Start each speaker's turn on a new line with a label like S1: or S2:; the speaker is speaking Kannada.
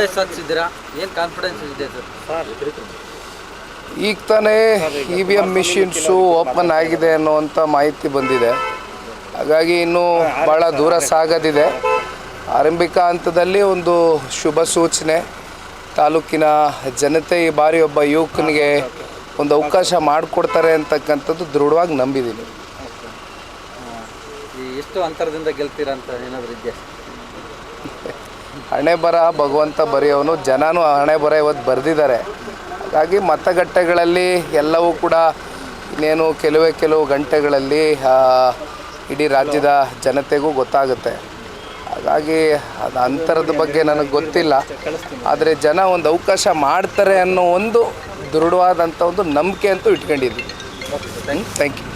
S1: ಡೇಸ್ ಹಾಕ್ಸಿದ್ದೀರಾ ಏನು ಕಾನ್ಫಿಡೆನ್ಸ್ ಇದೆ ಸರ್?
S2: ಈಗ ತಾನೇ E V M machines open ಆಗಿದೆ ಅನ್ನುವಂಥ ಮಾಹಿತಿ ಬಂದಿದೆ. ಹಾಗಾಗಿ ಇನ್ನೂ ಭಾಳ ದೂರ ಸಾಗದಿದೆ. ಆರಂಭಿಕ ಹಂತದಲ್ಲಿ ಒಂದು ಶುಭ ಸೂಚನೆ. ತಾಲೂಕಿನ ಜನತೆ ಈ ಬಾರಿ ಒಬ್ಬ ಯುವಕನಿಗೆ ಒಂದು ಅವಕಾಶ ಮಾಡಿಕೊಡ್ತಾರೆ ಅಂತಕ್ಕಂಥದ್ದು ದೃಢವಾಗಿ ನಂಬಿದ್ದೀನಿ.
S1: ಎಷ್ಟು ಅಂತರದಿಂದ ಗೆಲ್ತೀರಾ ಅಂತ ಏನಾದರೂ ಇದೆಯಾ?
S2: ಹಣೆ ಬರ ಭಗವಂತ ಬರೆಯೋನು ಜನನೂ ಹಣೆ ಬರ ಇವತ್ತು ಬರೆದಿದ್ದಾರೆ. ಹಾಗಾಗಿ ಮತಗಟ್ಟೆಗಳಲ್ಲಿ ಎಲ್ಲವೂ ಕೂಡ ಇನ್ನೇನು ಕೆಲವೇ ಕೆಲವು ಗಂಟೆಗಳಲ್ಲಿ ಇಡೀ ರಾಜ್ಯದ ಜನತೆಗೂ ಗೊತ್ತಾಗುತ್ತೆ. ಹಾಗಾಗಿ ಅದು ಅಂತರದ ಬಗ್ಗೆ ನನಗೆ ಗೊತ್ತಿಲ್ಲ. ಆದರೆ ಜನ ಒಂದು ಅವಕಾಶ ಮಾಡ್ತಾರೆ ಅನ್ನೋ ಒಂದು ದೃಢವಾದಂಥ ಒಂದು ನಂಬಿಕೆ ಅಂತೂ ಇಟ್ಕೊಂಡಿದ್ವಿ ಥ್ಯಾಂಕ್ ಯು